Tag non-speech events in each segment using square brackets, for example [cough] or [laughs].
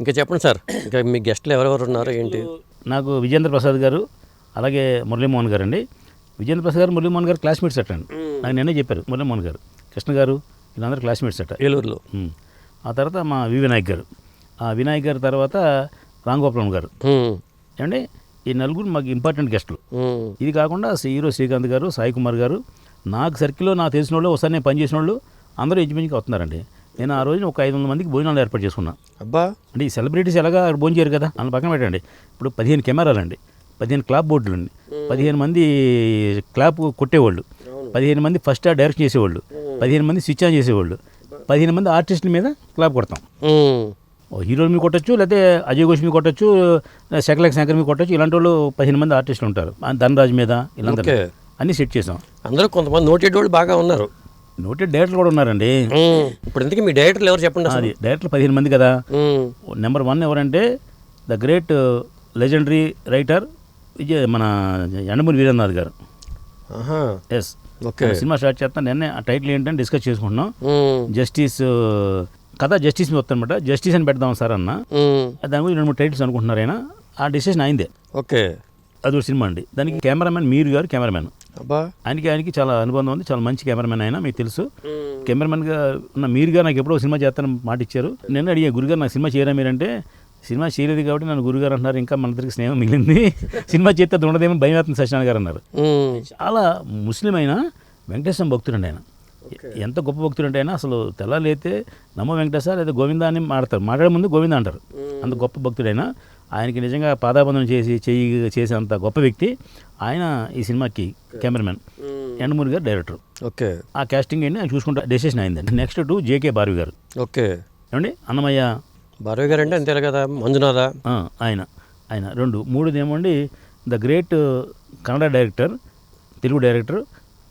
ఇంకా చెప్పండి సార్ ఇంకా మీ గెస్ట్లు ఎవరెవరు ఉన్నారు ఏంటి? నాకు విజేంద్ర ప్రసాద్ గారు అలాగే మురళీమోహన్ గారు అండి విజేంద్ర ప్రసాద్ గారు మురళీమోహన్ గారు క్లాస్మేట్స్ అట అండి. నాకు నిన్నే చెప్పారు మురళీమోహన్ గారు. కృష్ణ గారు వీళ్ళందరూ క్లాస్మేట్స్ అట. ఏలూరులో. ఆ తర్వాత మా వి వినాయక్ గారు. ఆ వినాయక్ గారు తర్వాత రాంగోపాలం గారు. ఏమండి? ఈ నలుగురు మాకు ఇంపార్టెంట్ గెస్టులు. ఇది కాకుండా హీరో శ్రీకాంత్ గారు సాయి కుమార్ గారు నాకు సర్కిల్లో నాకు తెలిసిన వాళ్ళు ఒకసారి నేను పనిచేసిన వాళ్ళు అందరూ ఇంచుమించుగా వస్తున్నారండి. నేను ఆ రోజున ఒక ఐదు వందల మందికి భోజనాలు ఏర్పాటు చేసుకున్నా. అబ్బా! అంటే ఈ సెలబ్రిటీస్ ఎలాగా భోజనం చేయరు కదా? అందులో పక్కన పెట్టండి. ఇప్పుడు పదిహేను కెమెరాలు అండి పదిహేను క్లాప్ బోర్డులు అండి పదిహేను మంది క్లాప్ కొట్టేవాళ్ళు. పదిహేను మంది ఫస్ట్ డైరెక్షన్ చేసేవాళ్ళు. పదిహేను మంది స్విచ్ ఆన్ చేసేవాళ్ళు. పదిహేను మంది ఆర్టిస్టుల మీద క్లాప్ కొడతాం. హీరోల మీద కొట్టచ్చు లేకపోతే అజయ్ ఘోష్ మీద కొట్టచ్చు శకలక్ శంకర్ మీద కొట్టచ్చు ఇలాంటి వాళ్ళు పదిహేను మంది ఆర్టిస్టులు ఉంటారు. ధనరాజ్ మీద ఇలాంటి. అన్ని సెట్ చేసాం. అందరూ కొంతమంది నోటెడ్ వాళ్ళు బాగా ఉన్నారు. నోటెడ్ డైరెక్టర్లు కూడా ఉన్నారండి. ఇప్పుడు ఇంతకీ మీ డైరెక్టర్లు ఎవరు చెప్పండి అది డైరెక్టర్లు పదిహేను మంది కదా. నెంబర్ వన్ ఎవరంటే the great legendary writer Vijay మన ఎండమూరి వీరేంద్రనాథ్ గారు. Yes okay. సినిమా స్టార్ట్ చేస్తాను. నిన్నే ఆ టైటిల్ ఏంటని డిస్కస్ చేసుకుంటున్నాం. జస్టిస్ కథ జస్టిస్ మీద వస్తానమాట జస్టిస్ అని పెడదాం సార్ అన్న. దాని గురించి రెండు మూడు టైటిల్స్ అనుకుంటున్నారు ఆయన. ఆ డిసిషన్ అయిందే. ఓకే. అది ఒక సినిమా అండి. దానికి కెమెరామెన్ మీరు గారు కెమెరామెన్. ఆయనకి ఆయనకి చాలా అనుబంధం ఉంది చాలా మంచి కెమెరామెన్ ఆయన మీకు తెలుసు. కెమెరామెన్గా ఉన్న మీరుగా నాకు ఎప్పుడో సినిమా చేస్తానని మాట ఇచ్చారు. నేను అడిగా గురుగారు నాకు సినిమా చేయరా మీరంటే సినిమా చేయలేదు కాబట్టి నన్ను గురుగారు అంటున్నారు ఇంకా మన ఇద్దరికి స్నేహం మిగిలింది. [laughs] సినిమా చేస్తే ఉండదేమో భయం అవుతుంది సత్యనారాయణ గారు అన్నారు. చాలా ముస్లిం అయినా వెంకటేశ్వర భక్తుడు అండి ఆయన. ఎంత గొప్ప భక్తుడు అంటే ఆయన అసలు తెల్లాలైతే నమో వెంకటేశ్వర లేదా గోవింద అని మాడతారు. మాట్లాడే ముందు గోవింద అంటారు. అంత గొప్ప భక్తుడైనా ఆయనకి నిజంగా పాదాబంధనం చేసి చెయ్యి చేసేంత గొప్ప వ్యక్తి ఆయన ఈ సినిమాకి కెమెరామెన్ ఉమ్, ఎండమూరి గారు డైరెక్టర్. ఓకే. ఆ కాస్టింగ్ ఏంటి ఆయన చూసుకుంటా డెసిషన్ అయిందండి. నెక్స్ట్ టు జేకే బార్వి గారు. ఓకే. ఏమండి? అన్నమయ్య. భార్గవి గారు అంటే అంతే కదా మంజునాథ? ఆయన ఆయన. రెండు. మూడోది ఏమండి? The great Kannada director Telugu director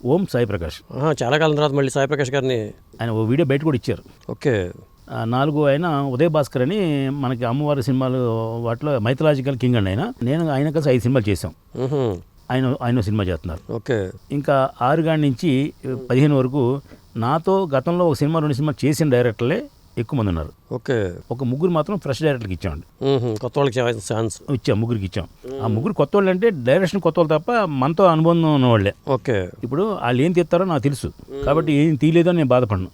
Om Sai Prakash చాలా కాలం తర్వాత మళ్ళీ సాయి ప్రకాష్ గారిని. ఆయన ఓ వీడియో బయట కూడా ఇచ్చారు. ఓకే. నాలుగు ఆయన ఉదయ్ భాస్కర్ అని మనకి అమ్మవారి సినిమాలు వాటిలో మైథలాజికల్ కింగ్ అండి ఆయన. నేను ఆయన కలిసి ఐదు సినిమాలు చేసాం ఉహు, ఆయన ఆయన సినిమా చేస్తున్నారు. ఓకే. ఇంకా ఆరు గాడి నుంచి పదిహేను వరకు నాతో గతంలో ఒక సినిమా రెండు సినిమా చేసిన డైరెక్టర్లే ఎక్కువ మంది ఉన్నారు. ఓకే. ఒక ముగ్గురు మాత్రం ఫ్రెష్ డైరెక్టర్కి ఇచ్చామండి. కొత్త వాళ్ళకి ఛాన్స్? ఇచ్చాం ముగ్గురికి ఇచ్చాం. ఆ ముగ్గురు కొత్త వాళ్ళు అంటే డైరెక్షన్ కొత్త వాళ్ళు తప్ప మనతో అనుబంధం ఉన్నవాళ్ళే ఓకే. ఇప్పుడు వాళ్ళు ఏం తీస్తారో నాకు తెలుసు. కాబట్టి ఏం తీయలేదో నేను బాధపడను.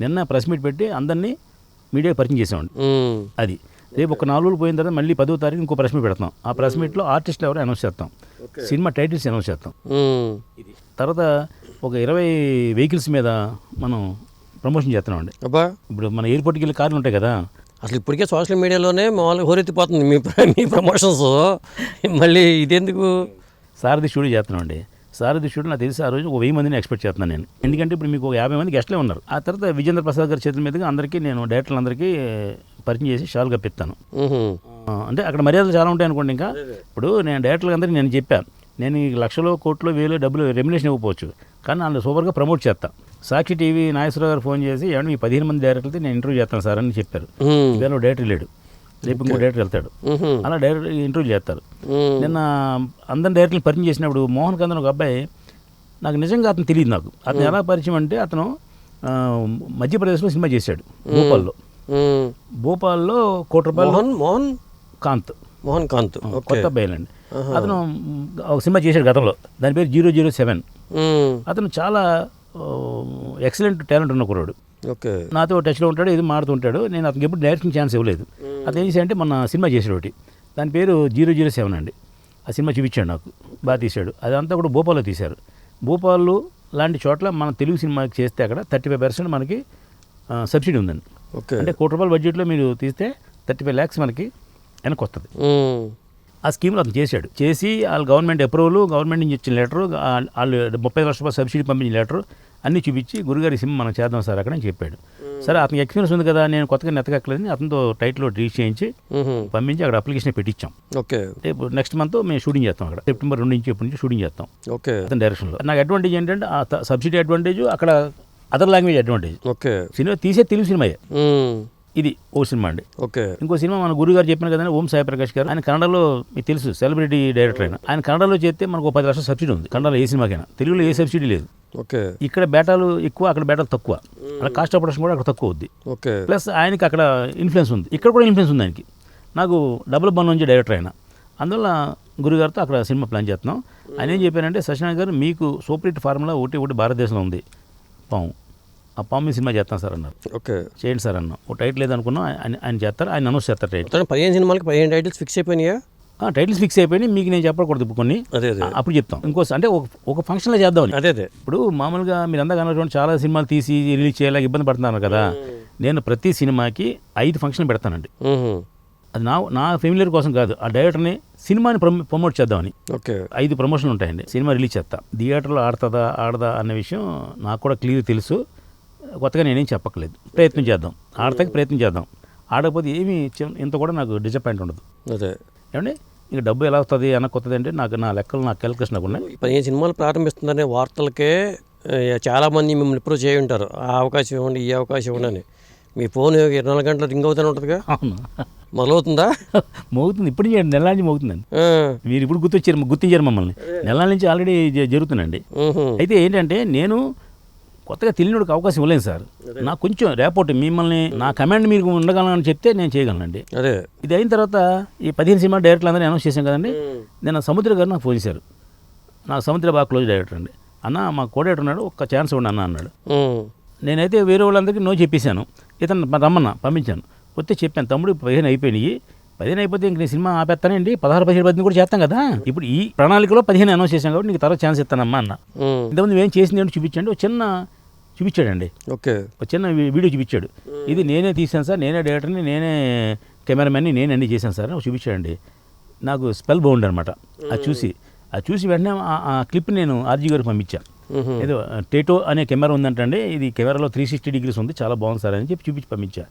నిన్న ప్రెస్ మీట్ పెట్టి అందరినీ మీడియా పరిచయం చేసామండి అది. రేపు ఒక నాలుగు రోజులు పోయిన తర్వాత మళ్ళీ పదో తారీఖు ఇంకో ప్రెస్ మీట్ పెడతాం. ఆ ప్రెస్ మీట్లో ఆర్టిస్టులు ఎవరో అనౌన్స్ చేస్తాం. సినిమా టైటిల్స్ అనౌన్స్ చేస్తాం. తర్వాత ఒక ఇరవై వెహికల్స్ మీద మనం ప్రమోషన్ చేస్తున్నామండి. అబ్బా. ఇప్పుడు మన ఎయిర్పోర్ట్కి వెళ్ళి కార్లు ఉంటాయి కదా. అసలు ఇప్పటికే సోషల్ మీడియాలోనే మామూలుగా హోరెత్తిపోతుంది మీ మీ ప్రమోషన్స్. మళ్ళీ ఇదెందుకు? సారథి స్టూడియో చేస్తున్నామండి. సారథి స్టూడియో నాకు తెలిసి ఆ రోజు ఒక వెయ్యి మందిని ఎక్స్పెక్ట్ చేస్తున్నాను నేను. ఎందుకంటే ఇప్పుడు మీకు ఒక యాభై మంది గెస్ట్లే ఉన్నారు. ఆ తర్వాత విజేంద్ర ప్రసాద్ గారి చేతుల మీదుగా అందరికీ నేను డైరెక్టర్లందరికీ పరిచయం చేసి షాల్ కప్పిస్తాను. అంటే అక్కడ మర్యాదలు చాలా ఉంటాయి అనుకోండి ఇంకా. ఇప్పుడు నేను డైరెక్టర్లు అందరికీ నేను చెప్పాను నేను ఈ లక్షలో కోట్లో వేలు డబ్బులు రెమ్యులేషన్ ఇవ్వకపోవచ్చు. కానీ వాళ్ళు సూపర్గా ప్రమోట్ చేస్తా. సాక్షి టీవీ నాగేశ్వరరావు గారు ఫోన్ చేసి ఏమంటే మీ పదిహేను మంది డైరెక్టర్లతో నేను ఇంటర్వ్యూ చేస్తాను సార్ అని చెప్పారు. ఇవాళ డైరెక్టర్ లేడు. రేపు ఇంకో డైరెక్టర్ వెళ్తాడు. అలా డైరెక్టర్ ఇంటర్వ్యూ చేస్తారు. నిన్న అందరి డైరెక్టర్లు పరిచయం చేసినప్పుడు మోహన్ కందన్ ఒక అబ్బాయి నాకు నిజంగా అతను తెలియదు నాకు. అతను ఎలా పరిచయం అంటే అతను మధ్యప్రదేశ్లో సినిమా చేశాడు భోపాల్లో. భోపాల్లో కోటి రూపాయలు మోహన్ మోహన్? కాంత్. మోహన్ కాంత్. కొత్త అబ్బాయిలండి అతను ఒక సినిమా చేశాడు గతంలో. దాని పేరు జీరో జీరో సెవెన్. అతను చాలా ఎక్సలెంట్ టాలెంట్ ఉన్న కుర్రాడు. ఓకే. నాతో టచ్లో ఉంటాడు ఇది మాడుతుంటాడు నేను అతనికి ఎప్పుడు డైరెక్షన్ ఛాన్స్ ఇవ్వలేదు. అతను ఏం చేశాడంటే మొన్న సినిమా చేశాడు ఒకటి దాని పేరు జీరో జీరో సెవెన్ అండి. ఆ సినిమా చూపించాడు నాకు. బాగా తీశాడు. అదంతా కూడా భోపాల్లో తీశారు. భోపాల్లో లాంటి చోట్ల మన తెలుగు సినిమాకి చేస్తే అక్కడ థర్టీ ఫైవ్ పర్సెంట్ మనకి సబ్సిడీ ఉందండి. ఓకే. అంటే కోటి రూపాయల బడ్జెట్లో మీరు తీస్తే థర్టీ ఫైవ్ ల్యాక్స్ మనకి వెనక్కి వస్తుంది. ఆ స్కీమ్లో అతను చేశాడు. చేసి వాళ్ళు గవర్నమెంట్ అప్రూవల్ గవర్నమెంట్ నుంచి ఇచ్చిన లెటరు వాళ్ళు ముప్పై లక్షల రూపాయలు సబ్సిడీ పంపించిన లెటరు అన్నీ చూపించి గురుగారి సినిమా మనం చేద్దాం సార్ అక్కడ అని చెప్పాడు. సరే అతనికి ఎక్స్పీరియన్స్ ఉంది కదా నేను కొత్తగా నెత్తకక్కలేదని అతనితో టైటిల్ రీచ్ చేయించి పంపించి అక్కడ అప్లికేషన్ పెట్టించాం ఓకే. రేపు నెక్స్ట్ మంత్ మేము షూటింగ్ చేస్తాం అక్కడ. సెప్టెంబర్ రెండు నుంచి ఎప్పటి నుంచి షూటింగ్ చేస్తాం. ఓకే. అతని డైరెక్షన్లో. నాకు అడ్వాంటేజ్ ఏంటంటే ఆ సబ్సిడీ అడ్వాంటేజ్ అక్కడ other language advantage. Okay. Cinema తీసే తెలుగు సినిమాయే. ఇది ఓ సినిమా అండి. ఓకే. ఇంకో సినిమా మన గురువు గారు చెప్పిన కదండి ఓం సాయి ప్రకాష్ గారు. ఆయన కన్నడలో మీకు తెలుసు సెలబ్రిటీ డైరెక్టర్ ఆయన. ఆయన కన్నడలో చేస్తే మనకు ఒక పది లక్షల సబ్సిడీ ఉంది. కన్నడలో ఏ సినిమాకైనా. తెలుగులో ఏ సబ్సిడీ లేదు. ఓకే. ఇక్కడ బేటాలు ఎక్కువ అక్కడ బేటాలు తక్కువ. అక్కడ కాస్ట్ ఆఫ్ ప్రొడక్షన్ కూడా అక్కడ తక్కువ అవుద్ది. ఓకే. ప్లస్ ఆయనకి అక్కడ ఇన్ఫ్లుయెన్స్ ఉంది. ఇక్కడ కూడా ఇన్ఫ్లుయెన్స్ ఉంది ఆయనకి. నాకు డబుల్ బన్ నుంచి డైరెక్టర్ ఆయన. అందువల్ల గురుగారితో అక్కడ సినిమా ప్లాన్ చేస్తున్నాం. ఆయన ఏం చెప్పారంటే సత్యనారాయణ గారు మీకు సూపర్ హిట్ ఫార్ములా ఒకటి ఒకటి భారతదేశంలో ఉంది. పాము. ఆ పాము సినిమా చేస్తాం సార్ అన్నారు. ఓకే. చేయండి సార్ అన్నాం ఓ టైటిల్ లేదనుకున్నాం ఆయన ఆయన చేస్తారు ఆయన అనౌన్స్ చేస్తారు టైటిల్. మొత్తం పదిహేను సినిమాలకి పదిహేను టైటిల్స్ ఫిక్స్ అయిపోయినాయా? ఆ, టైటిల్స్ ఫిక్స్ అయిపోయి మీకు నేను చెప్పకూడదు ఇప్పుడు కొన్ని. అదే అదే. అప్పుడు చెప్తాం. ఇంకో అంటే ఒక ఫంక్షన్లో చేద్దామని అదే అదే. ఇప్పుడు మామూలుగా మీరు అందాక అన్నటువంటి చాలా సినిమాలు తీసి రిలీజ్ చేయాలి ఇబ్బంది పడుతున్నారు కదా. నేను ప్రతి సినిమాకి ఐదు ఫంక్షన్లు పెడతానండి. అది నా నా ఫెమిలియర్ కోసం కాదు ఆ డైరెక్టర్ని సినిమాని ప్రమో ప్రమోట్ చేద్దామని. ఓకే. ఐదు ప్రమోషన్లు ఉంటాయండి. సినిమా రిలీజ్ చేస్తా. థియేటర్లో ఆడుతుందా ఆడదా అన్న విషయం నాకు కూడా క్లియర్ తెలుసు. కొత్తగా నేనేం చెప్పట్లేదు ప్రయత్నం చేద్దాం. ఆడతాకి ప్రయత్నం చేద్దాం. ఆడకపోతే ఏమీ ఇంత కూడా నాకు డిసప్పాయింట్ ఉండదు. అదే. ఏమండి? ఇక డబ్బు ఎలా వస్తుంది అన్న కొత్తది అంటే నాకు నా లెక్కలు నా క్యాలిక్యులేషన్ నాకు ఉన్నాయి పదిహేను సినిమాలు ప్రారంభిస్తున్నారనే వార్తలకే చాలామంది మిమ్మల్ని ఇప్పుడు చేయి ఉంటారు ఆ అవకాశం ఇవ్వండి ఈ అవకాశం ఇవ్వండి అని. మీ ఫోన్ ఇరవై నాలుగు గంటలు రింగ్ అవుతూనే ఉంటుందిగా. అవును. మొదలవుతుందా? [laughs] మోగుతుంది. ఇప్పుడు నెల నుంచి మోగుతుందండి. మీరు ఇప్పుడు గుర్తొచ్చారు గుర్తించారు మమ్మల్ని. నెలల నుంచి ఆల్రెడీ జరుగుతుందండి. అయితే ఏంటంటే నేను కొత్తగా తెలియనివాడికి అవకాశం ఇవ్వలేదు సార్. నాకు కొంచెం రేపోర్ట్ మిమ్మల్ని నా కమాండ్ మీరు ఉండగలనని చెప్తే నేను చేయగలనండి. అదే. ఇది అయిన తర్వాత ఈ పదిహేను సినిమా డైరెక్టర్లు అందరూ అనౌన్స్ చేశాం కదండి. నేను సముద్ర గారు నాకు ఫోన్ చేశారు. నాకు సముద్ర బాగా క్లోజ్ డైరెక్టర్ అండి. అన్న మా కోడేటర్ ఉన్నాడు ఒక్క ఛాన్స్ ఇవ్వండి అన్న అన్నాడు. నేనైతే వేరే వాళ్ళందరికీ నో చెప్పేశాను. ఇతను రమ్మన్నా పంపించాను. వస్తే చెప్పాను తమ్ముడు పదిహేను అయిపోయినాయి. పదిహేను అయిపోతే ఇంక నేను సినిమా ఆపేస్తానండి పదహారు పదిహేడు పద్దెనిమిది కూడా చేస్తాం కదా. ఇప్పుడు ఈ ప్రణాళికలో పదిహేను అనౌన్స్ చేశాం కాబట్టి నీకు తర్వాత ఛాన్స్ ఇస్తానమ్మా అన్న. ఇంతకుముందు ఏం చేసింది ఏంటో చూపించండి. ఒక చిన్న చూపించాడండి. ఓకే. ఒక చిన్న వీడియో చూపించాడు. ఇది నేనే తీసాను సార్ నేనే డైరెక్టర్ని నేనే కెమెరామెన్ని నేనే అన్ని చేశాను సార్ అని చూపించాడండి. నాకు స్పెల్ బాగుంది అనమాట అది చూసి అది చూసి వెంటనే ఆ- క్లిప్ నేను ఆర్జీ గారికి పంపించాను. ఏదో టేటో అనే కెమెరా ఉందంటండి ఇది కెమెరాలో త్రీ సిక్స్టీ డిగ్రీస్ ఉంది చాలా బాగుంది సార్ అని చెప్పి చూపించి పంపించా.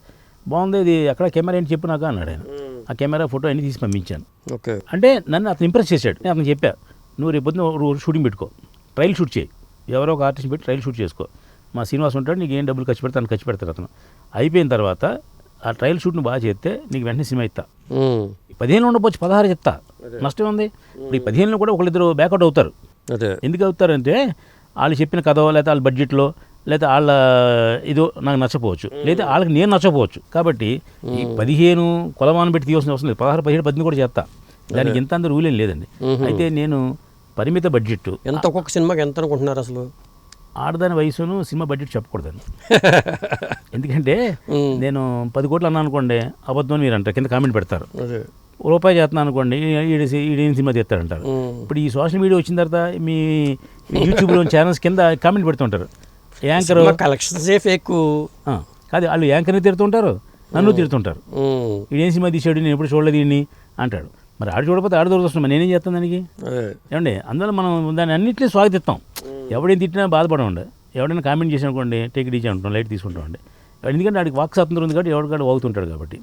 బాగుంది ఇది అక్కడ కెమెరా ఏంటి చెప్పు నాకు అన్నాడు ఆయన. ఆ కెమెరా ఫోటో అన్ని తీసి పంపించాను. ఓకే. అంటే నన్ను అతను ఇంప్రెస్ చేశాడు. నేను అతను చెప్పా నువ్వు రేపు పొద్దున్న ఒక షూటింగ్ పెట్టుకో ట్రయల్ షూట్ చేయి. ఎవరో ఒక ఆర్టిస్ట్ పెట్టి ట్రయల్ షూట్ చేసుకో. మా శ్రీనివాస్ ఉంటాడు నీకు ఏం డబ్బులు ఖర్చు పెడతాను ఖర్చు పెడతారు అతను. అయిపోయిన తర్వాత ఆ ట్రయల్ షూట్ను బాగా చేస్తే నీకు వెంటనే సినిమా ఇస్తా. పదిహేను ఉండకపోవచ్చు పదహారు చెప్తా. నష్టం ఉంది ఇప్పుడు ఈ పదిహేనులో కూడా ఒకళ్ళిద్దరు బ్యాకౌట్ అవుతారు. ఎందుకు అవుతారంటే వాళ్ళు చెప్పిన కథ లేకపోతే వాళ్ళ బడ్జెట్లో లేదా వాళ్ళ ఇదో నాకు నచ్చపోవచ్చు లేదా వాళ్ళకి నేను నచ్చపోవచ్చు కాబట్టి ఈ పదిహేను కొలమానం పెట్టి తీయాల్సిన అవసరం లేదు. పదహారు పదిహేడు పద్దెనిమిది కూడా చేస్తా. దానికి ఎంత అంత రూల్ ఏం లేదండి. అయితే నేను పరిమిత బడ్జెట్ ఎంత ఒక్కొక్క సినిమాకి ఎంత అనుకుంటున్నారు అసలు? ఆడదాని వయసును సినిమా బడ్జెట్ చెప్పకూడదండి. [laughs] ఎందుకంటే. నేను పది కోట్లు అన్నా అనుకోండి అబద్ధం అని మీరు అంటారు కింద కామెంట్ పెడతారు. రూపాయి చేస్తున్నాను అనుకోండి ఈడ సినిమా తీస్తారంటారు. ఇప్పుడు ఈ సోషల్ మీడియా వచ్చిన తర్వాత మీ యూట్యూబ్లో ఛానల్స్ కింద కామెంట్ పెడుతుంటారు యాంకర్ సినిమా కలెక్షన్సే ఫేక్ ఆ, కాదు వాళ్ళు యాంకర్ని తిడుతుంటారు నన్ను తిడుతుంటారు. ఈడేం సినిమా తీసాడు నేను ఎప్పుడు చూడలేదు ఈయన్ని అంటాడు. మరి ఆడు చూడకపోతే ఆడ మరి నేనేం చేస్తాను దానికి? ఏమండి అందువల్ల మనం దాన్ని అన్నింటినీ స్వాగతిస్తాం. ఎవడేం తిట్టినా బాధపడమండి. ఎవడైనా కామెంట్ చేసిన అనుకోండి టేక్ డీజీ అంటున్నాం లైట్ తీసుకుంటాం అండి ఎందుకంటే వాడికి వాక్ స్వాతంత్రం ఉంది కాబట్టి ఎవరికాడు వాగుతుంటాడు కాబట్టి.